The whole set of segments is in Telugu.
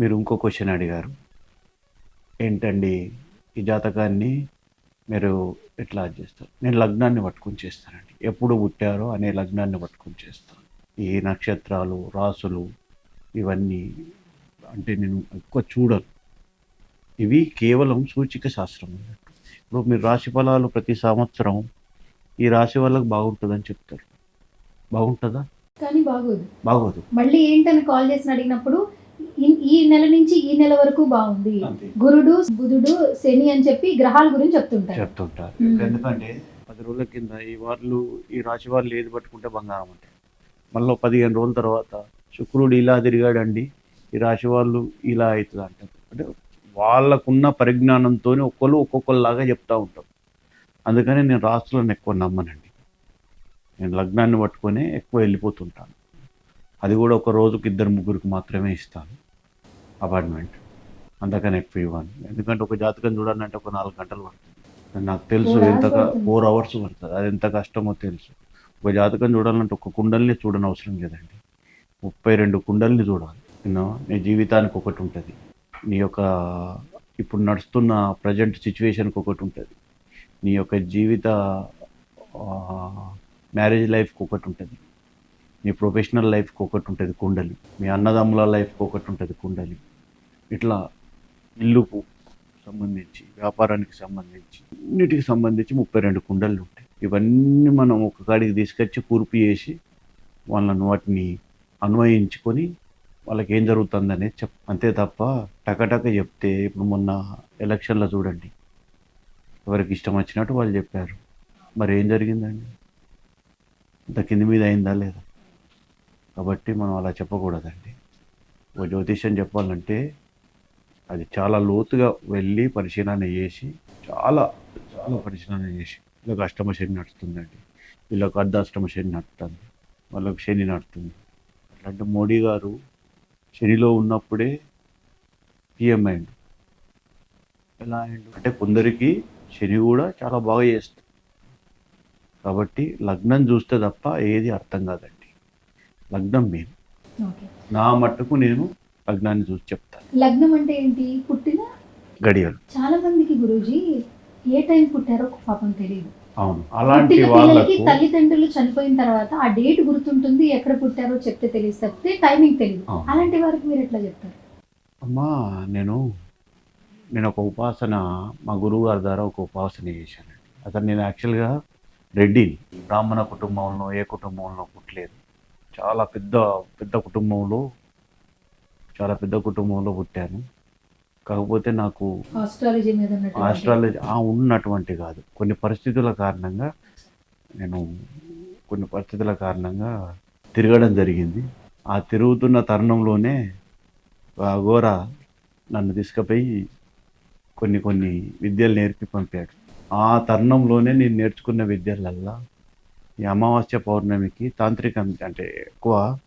మీరు ఇంకో క్వశ్చన్ అడిగారు. ఏంటండి ఈ జాతకాన్ని మీరు ఎట్లా చేస్తారు? నేను లగ్నాన్ని పట్టుకొని చేస్తానండి. ఎప్పుడు పుట్టారో అనే లగ్నాన్ని పట్టుకొని చేస్తాను. ఈ నక్షత్రాలు రాసులు ఇవన్నీ అంటే నేను ఎక్కువ చూడను. ఇవి కేవలం సూచిక శాస్త్రం అన్నట్టు. ఇప్పుడు మీరు రాశి ఫలాలు ప్రతి సంవత్సరం ఈ రాశి వాళ్ళకి బాగుంటుందని చెప్తారు. బాగుంటుందా? కానీ బాగోదు. బాగోదు. మళ్ళీ ఏంటని కాల్ చేసి అడిగినప్పుడు ఈ- నెల నుంచి ఈ నెల వరకు బాగుంది. గురుడు బుధుడు శని అని చెప్పి గ్రహాల గురించి చెప్తుంటారు. చెప్తుంటారు. ఎందుకంటే పది రోజుల కింద ఈ వాళ్ళు ఈ రాశి వాళ్ళు ఏది పట్టుకుంటే బంగారం అంటే. మళ్ళీ పదిహేను రోజుల తర్వాత శుక్రుడు ఇలా తిరిగాడండి ఈ రాశి వాళ్ళు ఇలా అవుతుంది అంటారు అంటే వాళ్ళకున్న పరిజ్ఞానంతో ఒక్కొక్కరు ఒక్కొక్కరిలాగా చెప్తా ఉంటారు అందుకని నేను రాష్ట్రాలను ఎక్కువ నమ్మనండి. నేను లగ్నాన్ని పట్టుకొని ఎక్కువ వెళ్ళిపోతుంటాను. అది కూడా ఒక రోజుకి ఇద్దరు ముగ్గురికి మాత్రమే ఇస్తాను. అపార్ట్మెంట్. అంతకని ఎక్కువ ఇవ్వను ఎందుకంటే ఒక జాతకం చూడాలంటే ఒక నాలుగు గంటలు పడుతుంది. నాకు తెలుసు ఎంత. ఫోర్ అవర్స్ పడుతుంది. అది ఎంత కష్టమో తెలుసు. ఒక జాతకం చూడాలంటే ఒక కుండల్ని చూడని అవసరం లేదండి. ముప్పై రెండు కుండల్ని చూడాలి. నీ జీవితానికి ఒకటి ఉంటుంది. నీ యొక్క ఇప్పుడు నడుస్తున్న ప్రజెంట్ సిచ్యువేషన్కి ఒకటి ఉంటుంది. నీ యొక్క జీవిత మ్యారేజ్ లైఫ్కి ఒకటి ఉంటుంది. మీ ప్రొఫెషనల్ లైఫ్కి ఒకటి ఉంటుంది కుండలి. మీ అన్నదమ్ముల లైఫ్కి ఒకటి ఉంటుంది కుండలి. ఇట్లా ఇల్లుకు సంబంధించి వ్యాపారానికి సంబంధించి అన్నిటికి సంబంధించి ముప్పై రెండు కుండలు ఉంటాయి. ఇవన్నీ మనం ఒక కాడికి తీసుకొచ్చి కూర్పు చేసి వాళ్ళని వాటిని అన్వయించుకొని వాళ్ళకి ఏం జరుగుతుంది అనేది చెప్ అంతే తప్ప టకటక చెప్తే ఇప్పుడు మొన్న ఎలక్షన్లో చూడండి. ఎవరికి ఇష్టం వచ్చినట్టు వాళ్ళు చెప్పారు. మరి ఏం జరిగిందండి? ఇంత కింది మీద అయిందా లేదా? కాబట్టి మనం అలా చెప్పకూడదండి. ఒక జ్యోతిష్యం చెప్పాలంటే అది చాలా లోతుగా వెళ్ళి పరిశీలన చేసి చాలా చాలా పరిశీలన చేసి వీళ్ళకి అష్టమ శని నడుస్తుందండి. వీళ్ళకి అర్ధాష్టమ శని నడుస్తుంది వాళ్ళకి శని నడుస్తుంది అట్లాంటి మోడీ గారు శనిలో ఉన్నప్పుడే పిఎం అయిండు ఎలా అయిండు అంటే కొందరికి శని కూడా చాలా బాగా చేస్తుంది కాబట్టి లగ్నం చూస్తే తప్ప ఏది అర్థం కాదండి. లగ్నం ఓకే. నా మట్టుకు నేను లగ్నాన్ని చూసి చెప్తాను. లగ్నం అంటే ఏంటి? పుట్టిన గడియలు. చాలా మందికి గురూజీ ఏ టైం పుట్టారో పాపం తెలియదు అవును. అలాంటి వాళ్ళకు తల్లిదండ్రులు చనిపోయిన తర్వాత ఆ డేట్ గుర్తుంటుంది ఎక్కడ పుట్టారో చెప్తే తెలియదు తప్పితే టైమింగ్ తెలియదు. అలాంటి వారికి మీరు ఎట్లా చెప్తారు? అమ్మా నేను నేను ఒక ఉపాసన మా గురువు గారి ద్వారా ఒక ఉపాసన చేశానండి. అతను నేను యాక్చువల్గా రెడ్డిని. బ్రాహ్మణ కుటుంబంలో ఏ కుటుంబంలో పుట్టలేదు. చాలా పెద్ద పెద్ద కుటుంబంలో చాలా పెద్ద కుటుంబంలో పుట్టాను. కాకపోతే నాకు ఆస్ట్రాలజీ ఉన్నటువంటి- ఆస్ట్రాలజీ ఆ ఉన్నటువంటి కాదు. కొన్ని పరిస్థితుల కారణంగా నేను కొన్ని పరిస్థితుల కారణంగా తిరగడం జరిగింది. ఆ తిరుగుతున్న తరుణంలోనే ఆ ఘోర నన్ను తీసుకుపోయి కొన్ని కొన్ని విద్యలు నేర్పి పంపాడు. ఆ తరుణంలోనే నేను నేర్చుకున్న విద్యలల్లా ఈ అమావాస్య పౌర్ణమికి తాంత్రికం అంటే ఎక్కువ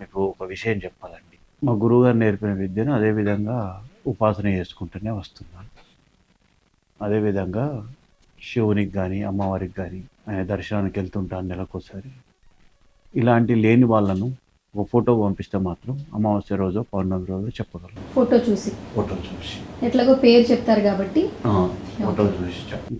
మీకు ఒక విషయం చెప్పాలండి. మా గురువుగారు నేర్పిన విద్యను అదేవిధంగా ఉపాసన చేసుకుంటూనే వస్తున్నాను అదేవిధంగా శివునికి కానీ అమ్మవారికి కానీ ఆయన దర్శనానికి వెళ్తుంటాను నెలకోసారి ఇలాంటి లేని వాళ్ళను ఒక ఫోటో పంపిస్తే మాత్రం అమావాస్య రోజు పౌర్ణమి రోజు చెప్పగలను ఫోటో చూసి. ఫోటో చూసి. ఎట్లాగో పేరు చెప్తారు కాబట్టి. ఫోటో చూసి